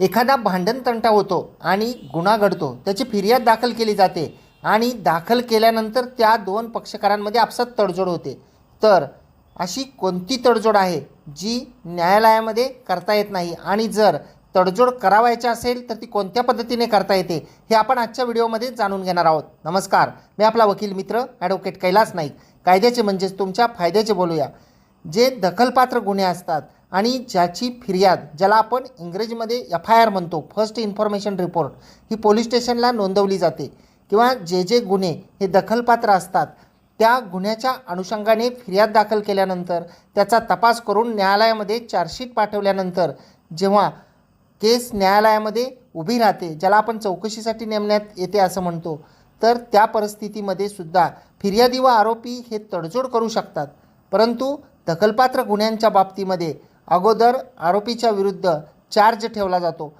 एखादा भांडणतंटा होतो आणि गुन्हा घडतो त्याची फिर्याद दाखल केली जाते आणि दाखल केल्यानंतर त्या दोन पक्षकारांमध्ये आपसात तडजोड होते. तर अशी कोणती तडजोड आहे जी न्यायालयामध्ये करता येत नाही आणि जर तडजोड करावायची असेल तर ती कोणत्या पद्धतीने करता येते हे आपण आजच्या व्हिडिओमध्ये जाणून घेणार आहोत. नमस्कार मी आपला वकील मित्र ॲडव्होकेट कैलास नाईक. कायद्याचे म्हणजेच तुमच्या फायद्याचे बोलूया. जे दखलपात्र गुन्हे असतात आणि ज्याची फिर्याद ज्याला आपण इंग्रजीमध्ये एफ आय आर म्हणतो फर्स्ट इन्फॉर्मेशन रिपोर्ट ही पोलीस स्टेशनला नोंदवली जाते. किंवा जे जे गुन्हे हे दखलपात्र असतात त्या गुन्ह्याच्या अनुषंगाने फिर्याद दाखल केल्यानंतर त्याचा तपास करून न्यायालयामध्ये चार्जशीट पाठवल्यानंतर जेव्हा केस न्यायालयामध्ये उभी राहते ज्याला आपण चौकशीसाठी नेमण्यात येते असं म्हणतो तर त्या परिस्थितीमध्ये सुद्धा फिर्यादी व आरोपी हे तडजोड करू शकतात. परंतु दखलपात्र गुन्ह्यांच्या बाबतीमध्ये अगोदर आरोपीच्या विरुद्ध चार्ज ठेवला जातो.